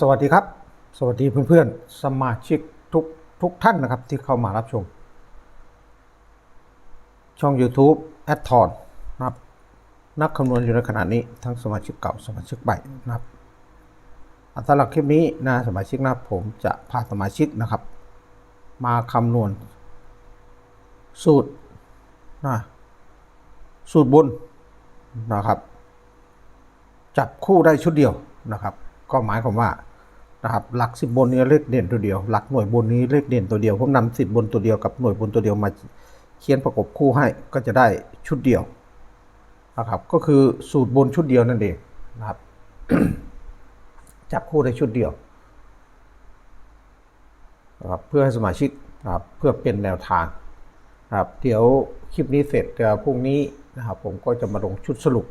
สวัสดีครับ สวัสดีเพื่อนๆ สมาชิกทุกทุกท่านนะครับที่เข้ามารับชม ช่อง YouTube แอดทอนนะครับ นักคำนวณอยู่ในขณะนี้ทั้งสมาชิกเก่าสมาชิกใหม่นะครับอัตลักษณ์คลิปนี้นะสมาชิกนะผมจะพาสมาชิกนะครับ มาคำนวณ สูตรนะสูตรบนนะครับ จับคู่ได้ชุดเดียวนะครับ ก็หมายความว่านะครับหลักสิบบนนี้เลขเด่นตัวเดียว หลักหน่วยบนนี้เลขเด่นตัวเดียวผมนำสิบบนตัวเดียวกับหน่วยบนตัวเดียวมาเขียนประกบคู่ให้ก็จะได้ชุดเดียวนะครับก็คือสูตรบนชุดเดียวนั่นเองนะครับจับคู่ได้ชุดเดียวนะครับเพื่อให้สมาชิกนะครับเพื่อเป็นแนวทางนะครับเดี๋ยวคลิปนี้เสร็จเดี๋ยวพรุ่งนี้นะครับผมก็จะมาลงชุดสรุป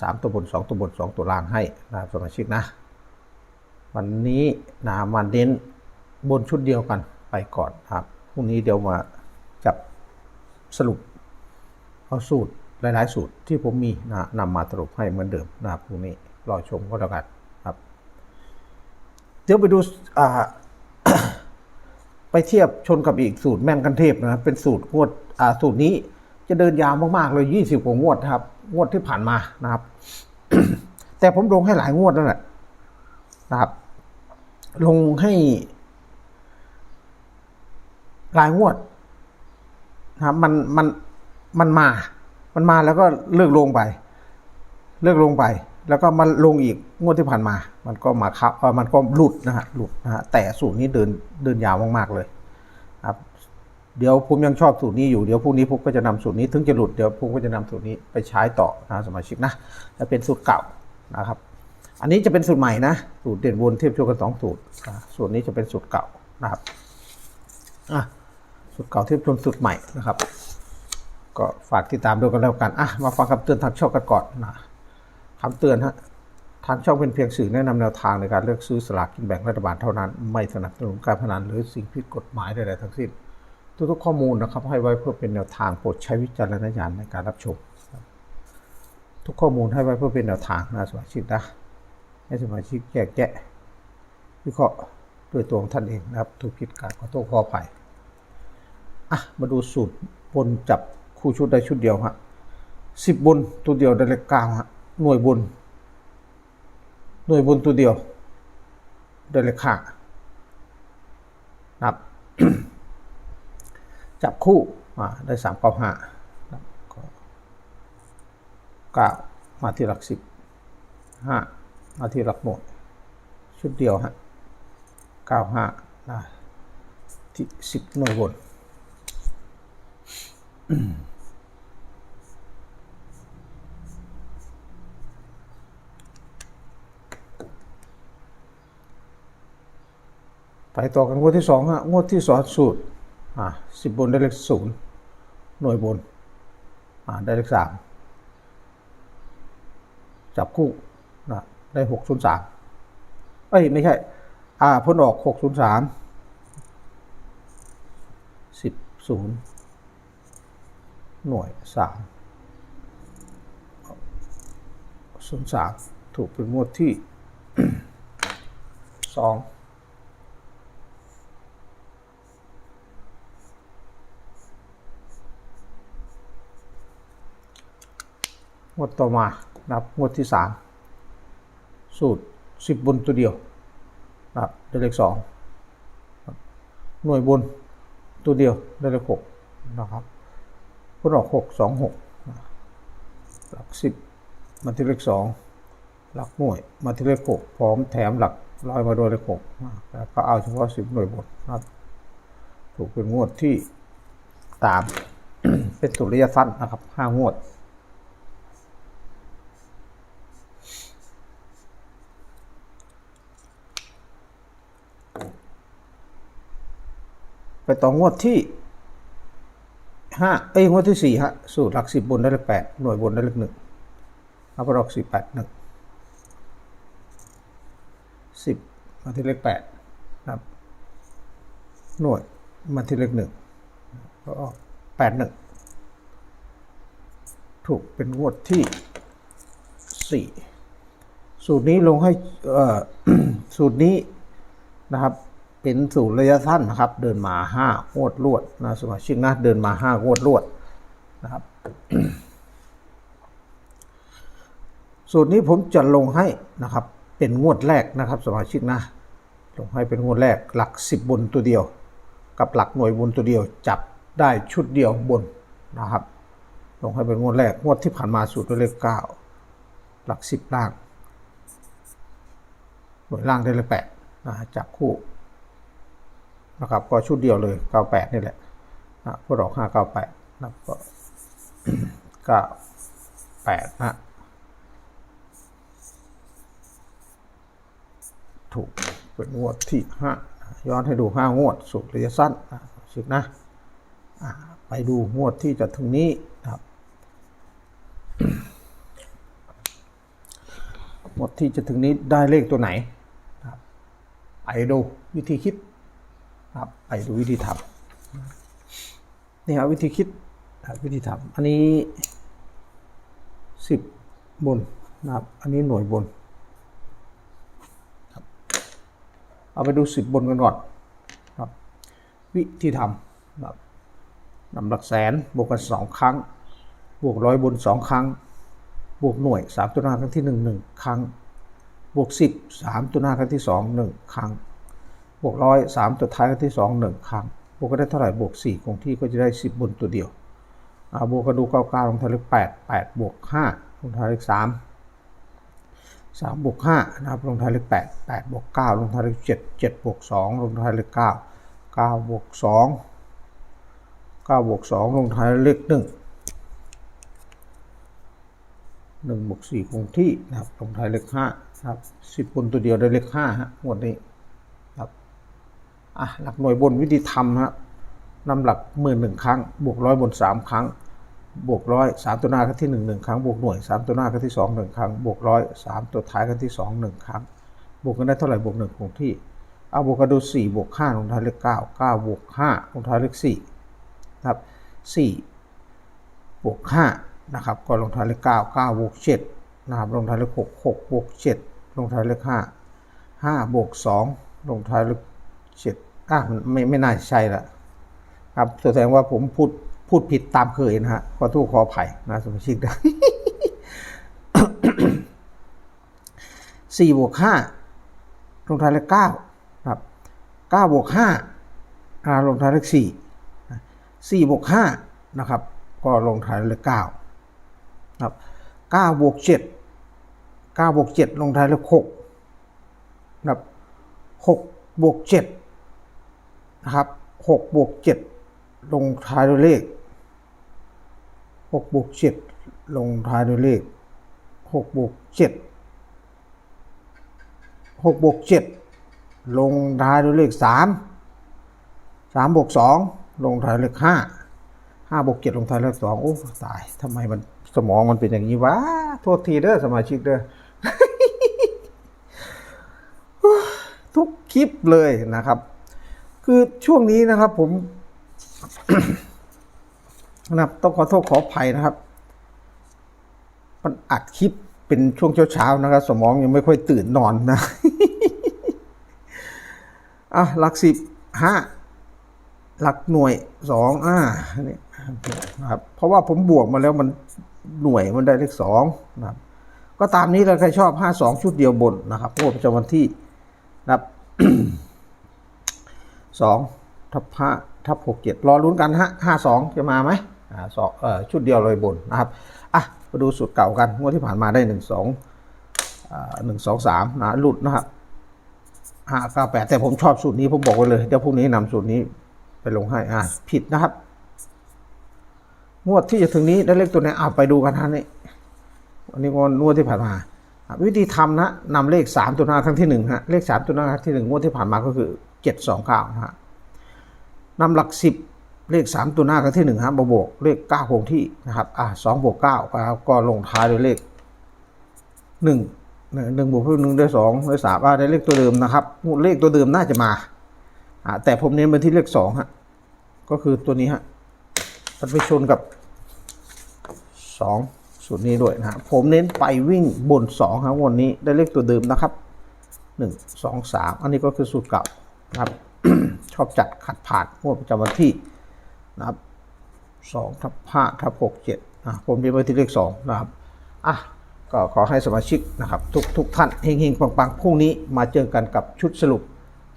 สามตัวบนสองตัวบนสองตัวล่างให้นะครับสมาชิกนะ วันนี้นะมาเน้นบนชุดเดียวกันไปก่อนครับพรุ่งนี้เดี๋ยวมาจับสรุปเอาสูตรหลาย ๆ สูตรที่ผมมีนะนำมาสรุปให้เหมือนเดิมนะครับพรุ่งนี้รอชมก็แล้วกันครับ เดี๋ยวไปดูอ่าไปเทียบชนกับอีกสูตรแม่นกันเทพนะครับเป็นสูตรงวดอ่าสูตรนี้ จะเดินยาวมากๆเลย20กว่างวดครับ งวดที่ผ่านมานะครับ แต่ผมลงให้หลายงวดนั่นแหละนะครับ ลงให้หลายงวดนะครับมันมันมันมา มันมาแล้วก็เลิกลงไป เลิกลงไป แล้วก็มันลงอีกงวดที่ผ่านมา มันก็มาครับออมันก็หลุดนะฮะหลุดนะฮะแต่สูตรนี้เดินเดินยาวมากๆเลย เดี๋ยวผมยังชอบสูตรนี้อยู่เดี๋ยวพรุ่งนี้ผมก็จะนำสูตรนี้ถึงจะหลุดเดี๋ยวผมก็จะนำสูตรนี้ไปใช้ต่อนะสมาชิกนะและเป็นสูตรเก่านะครับ อันนี้จะเป็นสูตรใหม่นะสูตรเด่นวนเทียบโชว์กันสองสูตรสูตรนี้จะเป็นสูตรเก่านะครับอะสูตรเก่าเทียบชนสูตรใหม่นะครับ ก็ฝากติดตามด้วยกันแล้วกันอะมาฟังคำเตือนทางช่องกันก่อนนะคำเตือนฮะทางช่องเป็นเพียงสื่อแนะนำแนวทางในการเลือกซื้อสลากกินแบ่งรัฐบาลเท่านั้น ไม่สนับสนุนการพนันหรือสิ่งผิดกฎหมายใดๆทั้งสิ้น ทุกๆข้อมูลนะครับให้ไว้เพื่อเป็นแนวทางโปรดใช้วิจารณญาณในการรับชม ทุกข้อมูลให้ไว้เพื่อเป็นแนวทางนะสมาชิกนะให้สมาชิกแยกแยะวิเคราะห์ด้วยตัวของท่านเองนะครับถูกผิดการขอโทษขออภัยอะมาดูสูตรบนจับคู่ชุดได้ชุดเดียวฮะสิบบนตัวเดียวได้เลขเก้าฮะหน่วยบน หน่วยบนตัวเดียวได้เลขห้านะครับ จับคู่มาได้สามเก้าห้าก็เก้ามาที่หลักสิบห้ามาที่หลักหน่วยชุดเดียวฮะเก้าห้านะที่สิบหน่วยบนไปต่อกันงวดที่สองฮะงวดที่สองสูตร อ่าสิบบนได้เลขศูนย์หน่วยบน อ่าได้เลขสามจับคู่นะได้หกศูนย์สามเอ้ยไม่ใช่ อ่าพ้นออกหกศูนย์สามสิบศูนย์หน่วยสามศูนย์สามถูกเป็นงวดที่สอง งวดต่อมานะครับงวดที่สามสูตรสิบบนตัวเดียวนะครับได้เลขสองหน่วยบนตัวเดียวได้เลขหกนะครับพุทออกหกสองหกหลักสิบมาที่เลขสองหลักหน่วยมาที่เลขหกพร้อมแถมหลักร้อยมาโดยเลขหกแล้วก็เอาเฉพาะสิบหน่วยบนนะครับถูกเป็นงวดที่ตามเป็นสุริยะสั้นนะครับห้างวด ไปต่องวดที่ห้าเอ้ยงวดที่สี่ฮะ สูตรหลักสิบบนได้เลขแปดหน่วยบนได้เลขหนึ่งเอาไปออกสี่แปดหนึ่งสิบมาที่เลขแปดครับ หน่วยมาที่เลขหนึ่งก็ออกแปดหนึ่งถูกเป็นงวดที่สี่สูตรนี้ลงให้เอ่อสูตรนี้ นะครับ เป็นสูตรระยะสั้นนะครับ เดินมาห้างวดรวดนะสมาชิกนะเดินมาห้างวดรวดนะครับ สูตรนี้ผมจะลงให้นะครับ เป็นงวดแรกนะครับ สมาชิกนะลงให้เป็นงวดแรกหลักสิบบนตัวเดียว กับหลักหน่วยบนตัวเดียว จับได้ชุดเดียวบนนะครับ ลงให้เป็นงวดแรกงวดที่ผ่านมาสูตรตัวเลขเก้าหลักสิบล่างหน่วยล่างได้เลยแปด นะจับคู่นะครับก็ชุดเดียวเลยเก้าแปดนี่แหละนะพวกดอกห้าเก้าแปดนะก็เก้าแปดนะถูกเป็นงวดที่ห้าย้อนให้ดูห้างวดสุดระยะสั้นนะสินะไปดูงวดที่จะถึงนี้นะครับงวดที่จะถึงนี้ได้เลขตัวไหน ไปดูวิธีคิดครับไปดูวิธีทำนี่ครับวิธีคิดวิธีทำอันนี้สิบบนนะครับอันนี้หน่วยบนเอาไปดูสิบบนกันก่อนครับ วิธีทำครับนำหลักแสนบวกกันสองครั้ง บวกร้อยบนสองครั้ง บวกหน่วยสามตัวหน้าครั้งที่หนึ่งหนึ่งครั้ง บวกสิบสามตัวหน้าครั้งที่สองหนึ่งครั้ง บวกร้อยสามตัวท้ายครั้งที่สองหนึ่งครั้ง บวกก็ได้เท่าไหร่บวกสี่คงที่ก็จะได้สิบบนตัวเดียวบวกก็ดูเก้าเก้าลงท้ายเลขแปดแปดบวกห้าลงท้ายเลขสามสามบวกห้านะครับลงท้ายเลขแปดแปดบวกเก้าลงท้ายเลขเจ็ดเจ็ดบวกสองลงท้ายเลขเก้าเก้าบวกสองเก้าบวกสองลงท้ายเลขหนึ่งหนึ่งบวกสี่คงที่นะครับลงท้ายเลขห้า ครับสิบบนตัวเดียวได้เลขห้าฮะงวดนี้ครับอะหลักหน่วยบนวิธีทำฮะนำหลักหมื่นหนึ่งครั้ง บวกร้อยบนสามครั้ง บวกร้อยสามตัวหน้าครั้งที่หนึ่งหนึ่งครั้ง บวกหน่วยสามตัวหน้าครั้งที่สองหนึ่งครั้ง บวกร้อยสามตัวท้ายครั้งที่สองหนึ่งครั้ง บวกกันได้เท่าไหร่บวกหนึ่งคงที่ เอาบวกกันดูสี่บวกห้าลงท้ายเลขเก้าเก้าบวกห้าลงท้ายเลขสี่ครับสี่บวกห้านะครับ ก็ลงท้ายเลขเก้าเก้าบวกเจ็ด นะครับลงท้ายเลขหกหกบวกเจ็ดลงท้ายเลขห้าห้าบวกสองลงท้ายเลขเจ็ดอะมันไม่ไม่น่าใช่ละครับแสดงว่าผมพูดพูดผิดตามเคยนะฮะขอโทษขออภัยนะสมาชิกนะสี่บวกห้าลงท้ายเลขเก้าครับเก้าบวกห้าลงท้ายเลขสี่สี่บวกห้านะครับ ก็ลงท้ายเลขเก้าครับเก้าบวกเจ็ด เก้าบวกเจ็ดลงท้ายเลขหกนะครับหกบวกเจ็ดนะครับหกบวกเจ็ดลงท้ายด้วยเลขหกบวกเจ็ดลงท้ายด้วยเลขหกบวกเจ็ดหกบวกเจ็ดลงท้ายด้วยเลขสามสามบวกสองลงท้ายด้วยเลขห้าห้าบวกเจ็ดลงท้ายด้วยเลขสองโอ้ตายทำไมมันสมองมันเป็นอย่างนี้วะโทษทีเด้อสมาชิกเด้อ ทุกค ลิปเลยนะครับ คือช่วงนี้นะครับผมนะครับต้องขอโทษขออภัยนะครับ มันอัดคลิปเป็นช่วงเช้าๆนะครับ สมองยังไม่ค่อยตื่นนอนนะอะหลักสิบห้าหลักหน่วยสองอ่านี่นะครับ เพราะว่าผมบวกมาแล้วมันหน่วยมันได้เลขสองนะครับ ก็ตามนี้เลยใครชอบห้าสองชุดเดียวบนนะครับงวดประจำวันที่นะครับ สองทับห้าทับหกเจ็ดรอลุ้นกันฮะห้าสองจะมาไหมอ่าสองเอ่อชุดเดียวเลยบนนะครับอะมาดูสูตรเก่ากันงวดที่ผ่านมาได้หนึ่งสองหนึ่งสองสามนะหลุดนะครับห้าเก้าแปดแต่ผมชอบสูตรนี้ผมบอกไว้เลยเดี๋ยวพรุ่งนี้นำสูตรนี้ไปลงให้อ่าผิดนะครับ งวดที่จะถึงนี้ได้เลขตัวไหนอ่าไปดูกันฮะนี่วันนี้งวดงวดที่ผ่านมา วิธีทำนะนำเลขสามตัวหน้าครั้งที่หนึ่งฮะเลขสามตัวหน้าครั้งที่หนึ่งงวดที่ผ่านมาก็คือเจ็ดสองเก้านะฮะนำหลักสิบเลขสามตัวหน้าครั้งที่หนึ่งฮะบวกเลขเก้าคงที่นะครับอ่าสองบวกเก้าครับก็ลงท้ายด้วยเลขหนึ่งหนึ่งบวกเพิ่มหนึ่งได้สองได้สามได้เลขตัวเดิมนะครับเลขตัวเดิมน่าจะมาอ่าแต่ผมเน้นไปที่เลขสองฮะก็คือตัวนี้ฮะมันไปชนกับสอง สูตรนี้ด้วยนะผมเน้นไปวิ่งบนสองครับวันนี้ได้เลขตัวเดิมนะครับหนึ่งสองสามอันนี้ก็คือสูตรเก่านะครับ ชอบจัดขัดผ่านงวดประจำวันที่นะครับสองทับห้าทับหกเจ็ดอะผมมีไว้ที่เลขสองนะครับอะก็ขอให้สมาชิกนะครับ ทุกทุกท่านเฮงๆ ปังๆพรุ่งนี้มาเจอกันกับชุดสรุป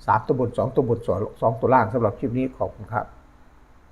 สามตัวบนสองตัวบนสองสองตัวล่างสำหรับคลิปนี้ขอบคุณครับ